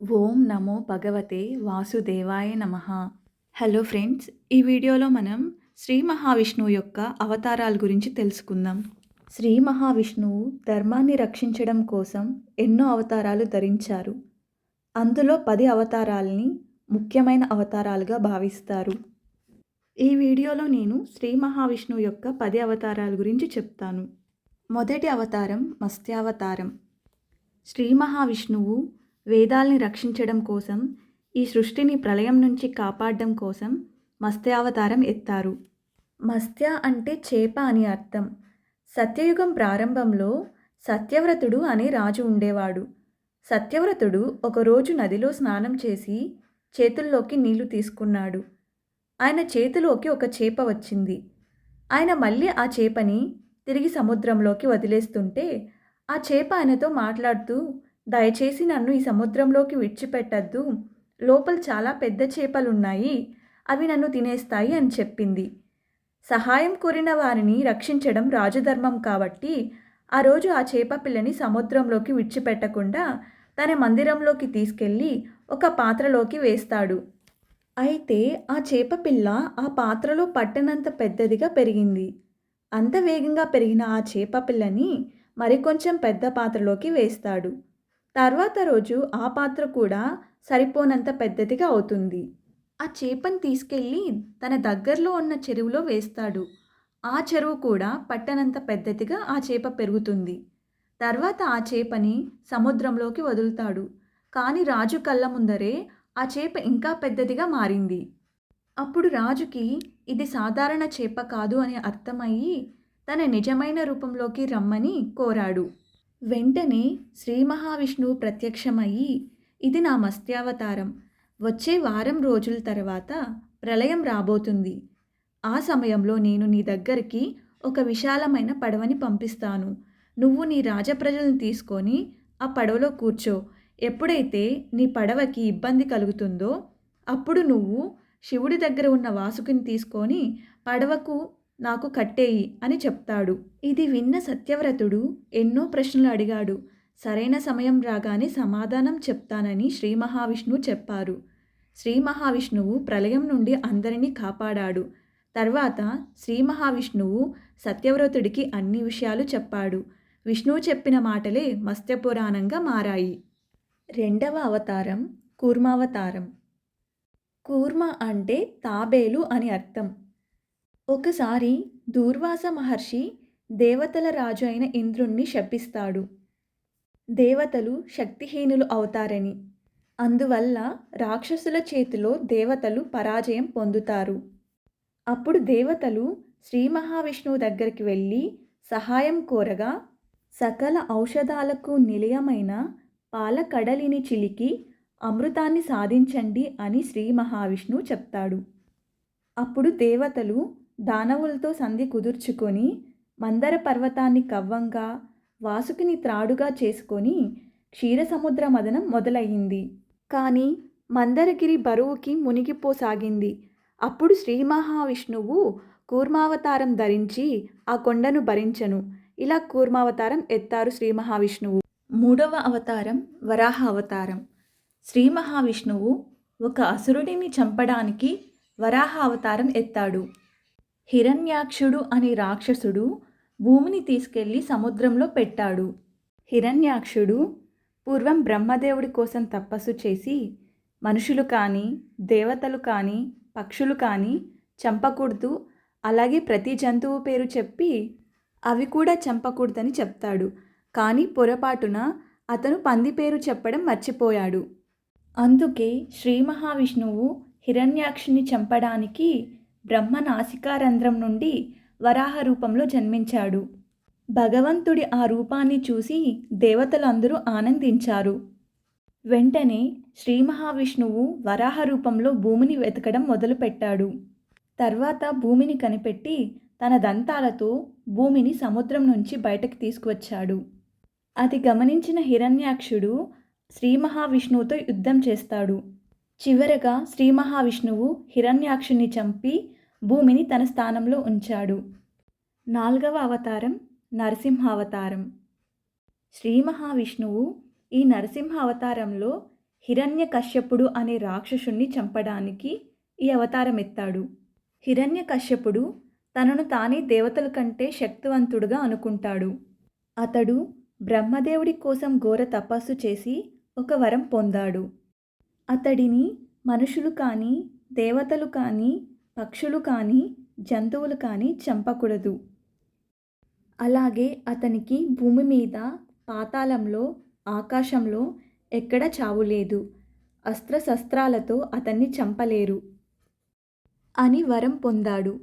ఓం నమో భగవతే వాసుదేవాయ నమ. హలో ఫ్రెండ్స్ ఈ వీడియోలో మనం శ్రీ మహావిష్ణువు యొక్క అవతారాల గురించి తెలుసుకుందాం. శ్రీ మహావిష్ణువు ధర్మాన్ని రక్షించడం కోసం ఎన్నో అవతారాలు ధరించారు. అందులో పది అవతారాలని ముఖ్యమైన అవతారాలుగా భావిస్తారు. ఈ వీడియోలో నేను శ్రీ మహావిష్ణువు యొక్క పది అవతారాల గురించి చెప్తాను. మొదటి అవతారం మత్స్యావతారం. శ్రీ మహావిష్ణువు వేదాల్ని రక్షించడం కోసం ఈ సృష్టిని ప్రళయం నుంచి కాపాడడం కోసం మత్స్యావతారం ఎత్తారు. మత్స్య అంటే చేప అని అర్థం. సత్యయుగం ప్రారంభంలో సత్యవ్రతుడు అనే రాజు ఉండేవాడు. సత్యవ్రతుడు ఒకరోజు నదిలో స్నానం చేసి చేతుల్లోకి నీళ్ళు తీసుకున్నాడు. ఆయన చేతిలోకి ఒక చేప వచ్చింది. ఆయన మళ్ళీ ఆ చేపని తిరిగి సముద్రంలోకి వదిలేస్తుంటే ఆ చేప ఆయనతో మాట్లాడుతూ దయచేసి నన్ను ఈ సముద్రంలోకి విడిచిపెట్టద్దు. లోపల చాలా పెద్ద చేపలున్నాయి. అవి నన్ను తినేస్తాయి అని చెప్పింది. సహాయం కోరిన వారిని రక్షించడం రాజధర్మం కాబట్టి ఆ రోజు ఆ చేప పిల్లని సముద్రంలోకి విడిచిపెట్టకుండా తన మందిరంలోకి తీసుకెళ్ళి ఒక పాత్రలోకి వేస్తాడు. అయితే ఆ చేప పిల్ల ఆ పాత్రలో పట్టనంత పెద్దదిగా పెరిగింది. అంత వేగంగా పెరిగిన ఆ చేప పిల్లని మరికొంచెం పెద్ద పాత్రలోకి వేస్తాడు. తర్వాత రోజు ఆ పాత్ర కూడా సరిపోనంత పెద్దదిగా అవుతుంది. ఆ చేపని తీసుకెళ్ళి తన దగ్గరలో ఉన్న చెరువులో వేస్తాడు. ఆ చెరువు కూడా పట్టనంత పెద్దదిగా ఆ చేప పెరుగుతుంది. తర్వాత ఆ చేపని సముద్రంలోకి వదులుతాడు. కానీ రాజు కళ్ళ ముందరే ఆ చేప ఇంకా పెద్దదిగా మారింది. అప్పుడు రాజుకి ఇది సాధారణ చేప కాదు అని అర్థమయ్యి తన నిజమైన రూపంలోకి రమ్మని కోరాడు. వెంటనే శ్రీ మహావిష్ణువు ప్రత్యక్షమయ్యి ఇది నా మత్స్యావతారం వచ్చే వారం రోజుల తర్వాత ప్రళయం రాబోతుంది. ఆ సమయంలో నేను నీ దగ్గరికి ఒక విశాలమైన పడవని పంపిస్తాను. నువ్వు నీ రాజప్రజలను తీసుకొని ఆ పడవలో కూర్చో. ఎప్పుడైతే నీ పడవకి ఇబ్బంది కలుగుతుందో అప్పుడు నువ్వు శివుడి దగ్గర ఉన్న వాసుకిని తీసుకొని పడవకు నాకు కట్టేయి అని చెప్తాడు. ఇది విన్న సత్యవ్రతుడు ఎన్నో ప్రశ్నలు అడిగాడు. సరైన సమయం రాగానే సమాధానం చెప్తానని శ్రీ మహావిష్ణువు చెప్పారు. శ్రీ మహావిష్ణువు ప్రళయం నుండి అందరినీ కాపాడాడు. తర్వాత శ్రీ మహావిష్ణువు సత్యవ్రతుడికి అన్ని విషయాలు చెప్పాడు. విష్ణువు చెప్పిన మాటలే మత్స్యపురాణంగా మారాయి. రెండవ అవతారం కూర్మావతారం. కూర్మ అంటే తాబేలు అని అర్థం. ఒకసారి దూర్వాస మహర్షి దేవతల రాజు అయిన ఇంద్రుణ్ణి శపిస్తాడు. దేవతలు శక్తిహీనులు అవుతారని. అందువల్ల రాక్షసుల చేతిలో దేవతలు పరాజయం పొందుతారు. అప్పుడు దేవతలు శ్రీ మహావిష్ణువు దగ్గరికి వెళ్ళి సహాయం కోరగా సకల ఔషధాలకు నిలయమైన పాలకడలిని చిలికి అమృతాన్ని సాధించండి అని శ్రీ మహావిష్ణువు చెప్తాడు. అప్పుడు దేవతలు దానవులతో సంధి కుదుర్చుకొని మందర పర్వతాన్ని కవ్వంగా వాసుకిని త్రాడుగా చేసుకొని క్షీరసముద్ర మదనం మొదలయ్యింది. కానీ మందరగిరి బరువుకి మునిగిపోసాగింది. అప్పుడు శ్రీ మహావిష్ణువు కూర్మావతారం ధరించి ఆ కొండను భరించను. ఇలా కూర్మావతారం ఎత్తారు శ్రీ మహావిష్ణువు మూడవ అవతారం వరాహ అవతారం. శ్రీ మహావిష్ణువు ఒక అసురుడిని చంపడానికి వరాహ అవతారం ఎత్తాడు. హిరణ్యాక్షుడు అనే రాక్షసుడు భూమిని తీసుకెళ్ళి సముద్రంలో పెట్టాడు. హిరణ్యాక్షుడు పూర్వం బ్రహ్మదేవుడి కోసం తపస్సు చేసి మనుషులు కానీ దేవతలు కానీ పక్షులు కానీ చంపకూడదు. అలాగే ప్రతి జంతువు పేరు చెప్పి అవి కూడా చంపకూడదని చెప్తాడు. కానీ పొరపాటున అతను పంది పేరు చెప్పడం మర్చిపోయాడు. అందుకే శ్రీ మహావిష్ణువు హిరణ్యాక్షుని చంపడానికి బ్రహ్మ నాసికారంధ్రం నుండి వరాహ రూపంలో జన్మించాడు. భగవంతుడి ఆ రూపాన్ని చూసి దేవతలందరూ ఆనందించారు. వెంటనే శ్రీ మహావిష్ణువు వరాహ రూపంలో భూమిని వెతకడం మొదలుపెట్టాడు. తర్వాత భూమిని కనిపెట్టి తన దంతాలతో భూమిని సముద్రం నుంచి బయటకు తీసుకువచ్చాడు. అది గమనించిన హిరణ్యాక్షుడు శ్రీ మహావిష్ణువుతో యుద్ధం చేస్తాడు. చివరగా శ్రీ మహావిష్ణువు హిరణ్యాక్షుని చంపి భూమిని తన స్థానంలో ఉంచాడు. నాలుగవ అవతారం నరసింహ అవతారం శ్రీ మహావిష్ణువు ఈ నరసింహ అవతారంలో హిరణ్యకశ్యపుడు అనే రాక్షసుణ్ణి చంపడానికి ఈ అవతారం ఎత్తాడు హిరణ్యకశ్యపుడు తనను తానే దేవతల కంటే శక్తివంతుడుగా అనుకుంటాడు. అతడు బ్రహ్మదేవుడి కోసం ఘోర తపస్సు చేసి ఒక వరం పొందాడు. అతడిని మనుషులు కానీ దేవతలు కానీ పక్షులు కానీ జంతువులు కానీ చంపకూడదు. అలాగే అతనికి భూమి మీద పాతాళంలో ఆకాశంలో ఎక్కడ చావు లేదు. అస్త్రశస్త్రాలతో అతన్ని చంపలేరు అని వరం పొందాడు.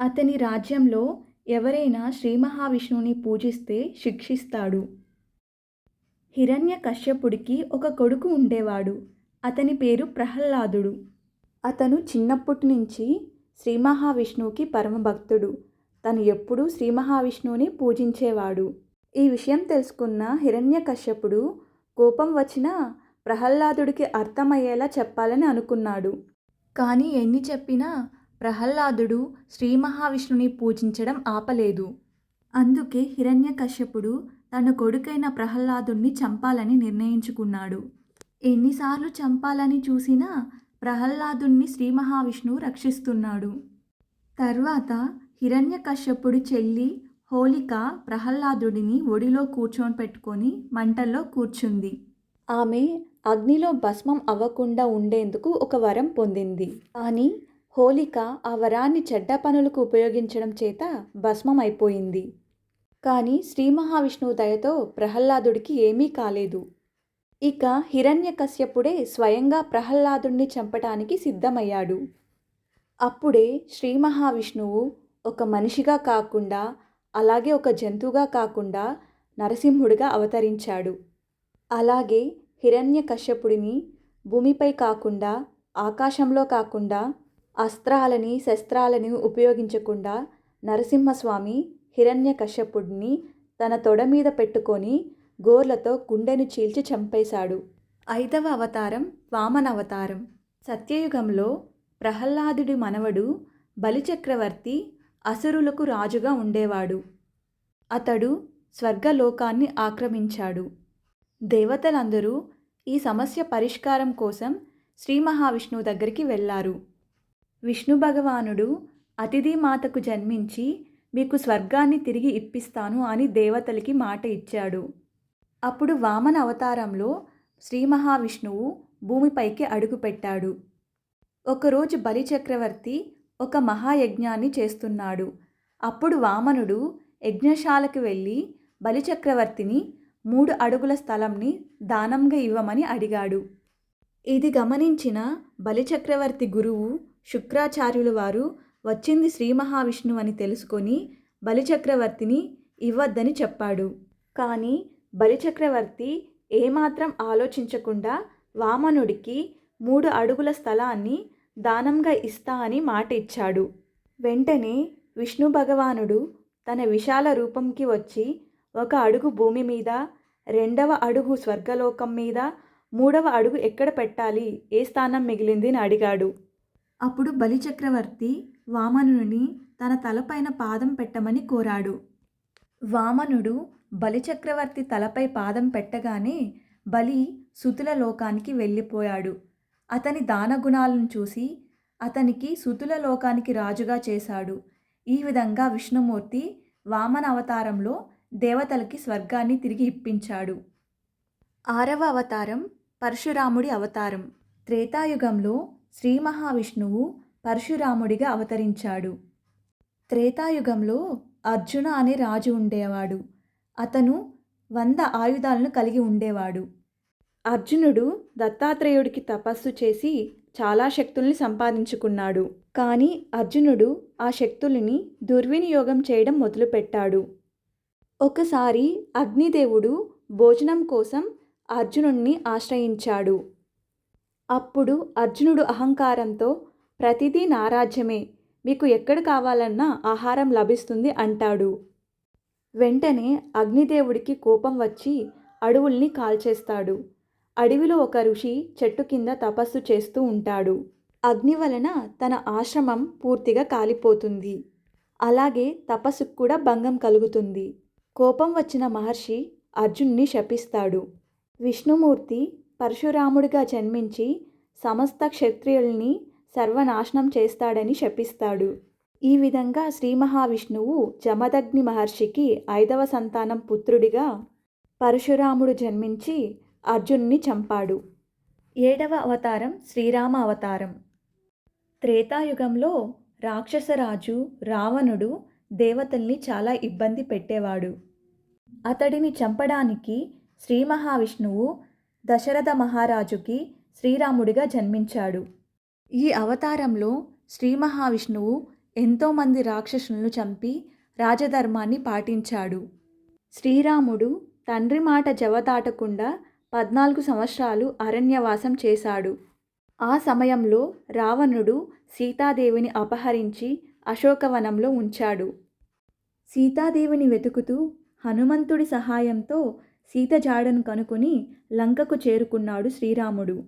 అతని రాజ్యంలో ఎవరైనా శ్రీ మహావిష్ణువుని పూజిస్తే శిక్షిస్తాడు. హిరణ్య కశ్యపుడికి ఒక కొడుకు ఉండేవాడు. అతని పేరు ప్రహ్లాదుడు. అతను చిన్నప్పటి నుంచి శ్రీ మహావిష్ణువుకి పరమభక్తుడు తను ఎప్పుడూ శ్రీ మహావిష్ణువుని పూజించేవాడు. ఈ విషయం తెలుసుకున్న హిరణ్యకశ్యపుడు కోపం వచ్చినా ప్రహ్లాదుడికి అర్థమయ్యేలా చెప్పాలని అనుకున్నాడు. కానీ ఎన్ని చెప్పినా ప్రహ్లాదుడు శ్రీ మహావిష్ణుని పూజించడం ఆపలేదు. అందుకే హిరణ్యకశ్యపుడు తన కొడుకైన ప్రహ్లాదుణ్ణి చంపాలని నిర్ణయించుకున్నాడు. ఎన్నిసార్లు చంపాలని చూసినా ప్రహ్లాదుణ్ణి శ్రీ మహావిష్ణువు రక్షిస్తున్నాడు. తర్వాత హిరణ్యకశ్యపుడు చెల్లి హోలిక ప్రహ్లాదుడిని ఒడిలో కూర్చొని పెట్టుకొని మంటల్లో కూర్చుంది. ఆమె అగ్నిలో భస్మం అవ్వకుండా ఉండేందుకు ఒక వరం పొందింది. కానీ హోలిక ఆ వరాన్ని చెడ్డ పనులకు ఉపయోగించడం చేత భస్మం అయిపోయింది. కానీ శ్రీ మహావిష్ణువు దయతో ప్రహ్లాదుడికి ఏమీ కాలేదు. ఇక హిరణ్యకశ్యపుడే స్వయంగా ప్రహ్లాదుణ్ణి చంపటానికి సిద్ధమయ్యాడు. అప్పుడే శ్రీ మహావిష్ణువు ఒక మనిషిగా కాకుండా అలాగే ఒక జంతువుగా కాకుండా నరసింహుడిగా అవతరించాడు. అలాగే హిరణ్యకశ్యపుడిని భూమిపై కాకుండా ఆకాశంలో కాకుండా అస్త్రాలని శస్త్రాలని ఉపయోగించకుండా నరసింహస్వామి హిరణ్యకశ్యపుడిని తన తొడ మీద పెట్టుకొని గోర్లతో గుండెను చీల్చి చంపేశాడు. ఐదవ అవతారం వామన అవతారం సత్యయుగంలో ప్రహ్లాదుడి మనవడు బలిచక్రవర్తి అసురులకు రాజుగా ఉండేవాడు. అతడు స్వర్గలోకాన్ని ఆక్రమించాడు. దేవతలందరూ ఈ సమస్య పరిష్కారం కోసం శ్రీ మహావిష్ణువు దగ్గరికి వెళ్ళారు. విష్ణు భగవానుడు అతిథి మాతకు జన్మించి మీకు స్వర్గాన్ని తిరిగి ఇప్పిస్తాను అని దేవతలకి మాట ఇచ్చాడు. అప్పుడు వామన అవతారంలో శ్రీ మహావిష్ణువు భూమిపైకి అడుగుపెట్టాడు ఒకరోజు బలిచక్రవర్తి ఒక మహాయజ్ఞాన్ని చేస్తున్నాడు. అప్పుడు వామనుడు యజ్ఞశాలకు వెళ్ళి బలిచక్రవర్తిని మూడు అడుగుల స్థలంని దానంగా ఇవ్వమని అడిగాడు. ఇది గమనించిన బలిచక్రవర్తి గురువు శుక్రాచార్యుల వారు వచ్చింది శ్రీ మహావిష్ణువు అని తెలుసుకొని బలిచక్రవర్తిని ఇవ్వద్దని చెప్పాడు. కానీ బలిచక్రవర్తి ఏమాత్రం ఆలోచించకుండా వామనుడికి మూడు అడుగుల స్థలాన్ని దానంగా ఇస్తా అని మాట ఇచ్చాడు వెంటనే విష్ణు భగవానుడు తన విశాల రూపంకి వచ్చి ఒక అడుగు భూమి మీద రెండవ అడుగు స్వర్గలోకం మీద మూడవ అడుగు ఎక్కడ పెట్టాలి ఏ స్థానం మిగిలింది అని అడిగాడు. అప్పుడు బలిచక్రవర్తి వామనుని తన తలపైన పాదం పెట్టమని కోరాడు. వామనుడు బలిచక్రవర్తి తలపై పాదం పెట్టగానే బలి సుతుల లోకానికి వెళ్ళిపోయాడు. అతని దానగుణాలను చూసి అతనికి సుతుల లోకానికి రాజుగా చేశాడు. ఈ విధంగా విష్ణుమూర్తి వామన అవతారంలో దేవతలకి స్వర్గాన్ని తిరిగి ఇప్పించాడు. ఆరవ అవతారం పరశురాముడి అవతారం. త్రేతాయుగంలో శ్రీ మహావిష్ణువు పరశురాముడిగా అవతరించాడు. త్రేతాయుగంలో అర్జున అనే రాజు ఉండేవాడు. అతను వంద ఆయుధాలను కలిగి ఉండేవాడు. అర్జునుడు దత్తాత్రేయుడికి తపస్సు చేసి చాలా శక్తుల్ని సంపాదించుకున్నాడు. కానీ అర్జునుడు ఆ శక్తులని దుర్వినియోగం చేయడం మొదలుపెట్టాడు. ఒకసారి అగ్నిదేవుడు భోజనం కోసం అర్జునుడిని ఆశ్రయించాడు. అప్పుడు అర్జునుడు అహంకారంతో ప్రతిదీ నారాజ్యమే మీకు ఎక్కడ కావాలన్నా ఆహారం లభిస్తుంది అంటాడు. వెంటనే అగ్నిదేవుడికి కోపం వచ్చి అడవుల్ని కాల్చేస్తాడు. అడవిలో ఒక ఋషి చెట్టు కింద తపస్సు చేస్తూ ఉంటాడు. అగ్ని వలన తన ఆశ్రమం పూర్తిగా కాలిపోతుంది. అలాగే తపస్సుకు కూడా భంగం కలుగుతుంది. కోపం వచ్చిన మహర్షి అర్జున్ని శపిస్తాడు. విష్ణుమూర్తి పరశురాముడిగా జన్మించి సమస్త క్షత్రియుల్ని సర్వనాశనం చేస్తాడని శపిస్తాడు. ఈ విధంగా శ్రీ మహావిష్ణువు జమదగ్ని మహర్షికి ఐదవ సంతానం పుత్రుడిగా పరశురాముడు జన్మించి అర్జున్ని చంపాడు. ఏడవ అవతారం శ్రీరామ అవతారం. త్రేతాయుగంలో రాక్షసరాజు రావణుడు దేవతల్ని చాలా ఇబ్బంది పెట్టేవాడు. అతడిని చంపడానికి శ్రీ మహావిష్ణువు దశరథ మహారాజుకి శ్రీరాముడిగా జన్మించాడు. ఈ అవతారంలో శ్రీ మహావిష్ణువు ఎంతోమంది రాక్షసులను చంపి రాజధర్మాన్ని పాటించాడు. శ్రీరాముడు తండ్రి మాట జవదాటకుండా పద్నాలుగు సంవత్సరాలు అరణ్యవాసం చేశాడు. ఆ సమయంలో రావణుడు సీతాదేవిని అపహరించి అశోకవనంలో ఉంచాడు. సీతాదేవిని వెతుకుతూ హనుమంతుడి సహాయంతో సీత జాడను కనుకొని లంకకు చేరుకున్నాడు శ్రీరాముడు.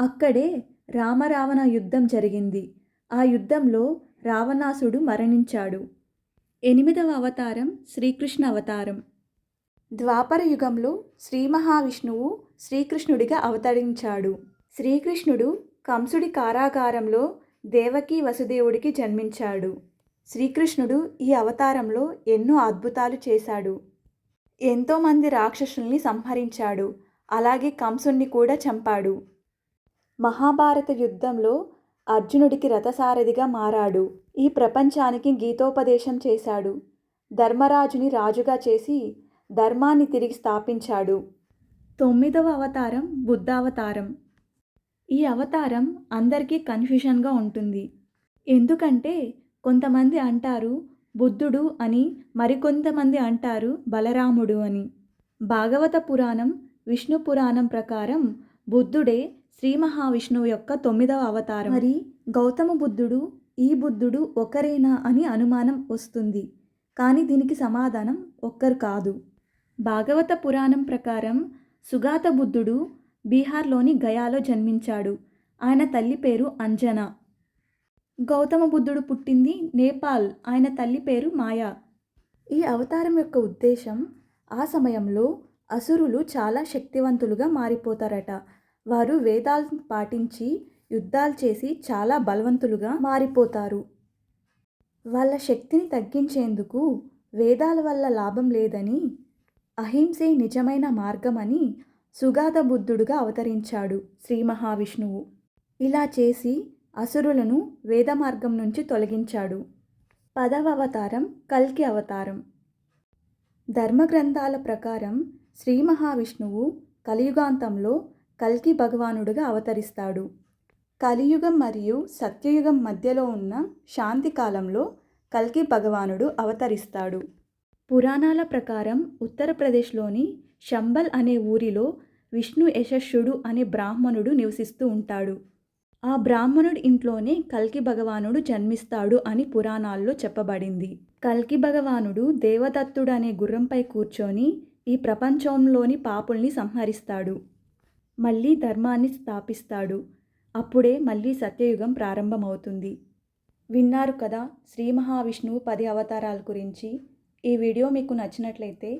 అక్కడే రామరావణ యుద్ధం జరిగింది. ఆ యుద్ధంలో రావణాసుడు మరణించాడు. ఎనిమిదవ అవతారం శ్రీకృష్ణ అవతారం. ద్వాపర యుగంలో శ్రీ మహావిష్ణువు శ్రీకృష్ణుడిగా అవతరించాడు. శ్రీకృష్ణుడు కంసుడి కారాగారంలో దేవకీ వసుదేవుడికి జన్మించాడు. శ్రీకృష్ణుడు ఈ అవతారంలో ఎన్నో అద్భుతాలు చేశాడు. ఎంతోమంది రాక్షసుల్ని సంహరించాడు. అలాగే కంసుణ్ణి కూడా చంపాడు. మహాభారత యుద్ధంలో అర్జునుడికి రథసారథిగా మారాడు. ఈ ప్రపంచానికి గీతోపదేశం చేశాడు. ధర్మరాజుని రాజుగా చేసి ధర్మాన్ని తిరిగి స్థాపించాడు. తొమ్మిదవ అవతారం బుద్ధావతారం. ఈ అవతారం అందరికీ కన్ఫ్యూషన్గా ఉంటుంది. ఎందుకంటే కొంతమంది అంటారు బుద్ధుడు అని మరికొంతమంది అంటారు బలరాముడు అని. భాగవత పురాణం విష్ణు పురాణం ప్రకారం బుద్ధుడే శ్రీ మహావిష్ణువు యొక్క తొమ్మిదవ అవతారం. మరి గౌతమ బుద్ధుడు ఈ బుద్ధుడు ఒకరేనా అని అనుమానం వస్తుంది. కానీ దీనికి సమాధానం ఒక్కరు కాదు. భాగవత పురాణం ప్రకారం సుగాత బుద్ధుడు బీహార్లోని గయాలో జన్మించాడు. ఆయన తల్లి పేరు అంజనా. గౌతమ బుద్ధుడు పుట్టింది నేపాల్. ఆయన తల్లి పేరు మాయా. ఈ అవతారం యొక్క ఉద్దేశం ఆ సమయంలో అసురులు చాలా శక్తివంతులుగా మారిపోతారట. వారు వేదాలను పాటించి యుద్ధాలు చేసి చాలా బలవంతులుగా మారిపోతారు. వాళ్ళ శక్తిని తగ్గించేందుకు వేదాల వల్ల లాభం లేదని అహింసే నిజమైన మార్గమని సుగాధ బుద్ధుడుగా అవతరించాడు శ్రీ మహావిష్ణువు. ఇలా చేసి అసురులను వేద మార్గం నుంచి తొలగించాడు. పదవ అవతారం కల్కి అవతారం. ధర్మగ్రంథాల ప్రకారం శ్రీ మహావిష్ణువు కలియుగాంతంలో కల్కి భగవానుడుగా అవతరిస్తాడు. కలియుగం మరియు సత్యయుగం మధ్యలో ఉన్న శాంతి కాలంలో కల్కి భగవానుడు అవతరిస్తాడు. పురాణాల ప్రకారం ఉత్తరప్రదేశ్లోని శంబల్ అనే ఊరిలో విష్ణు యశస్సుడు అనే బ్రాహ్మణుడు నివసిస్తూ ఉంటాడు. ఆ బ్రాహ్మణుడి ఇంట్లోనే కల్కి భగవానుడు జన్మిస్తాడు అని పురాణాల్లో చెప్పబడింది. కల్కి భగవానుడు దేవదత్తుడు అనే గుర్రంపై కూర్చొని ఈ ప్రపంచంలోని పాపుల్ని సంహరిస్తాడు. మళ్ళీ ధర్మాన్ని స్థాపిస్తాడు. అప్పుడే మళ్ళీ సత్యయుగం ప్రారంభమవుతుంది. విన్నారు కదా శ్రీ మహావిష్ణువు పది అవతారాల గురించి. ఈ వీడియో మీకు నచ్చినట్లయితే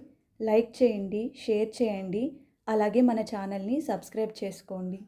లైక్ చేయండి షేర్ చేయండి. అలాగే మన ఛానల్ని సబ్స్క్రైబ్ చేసుకోండి.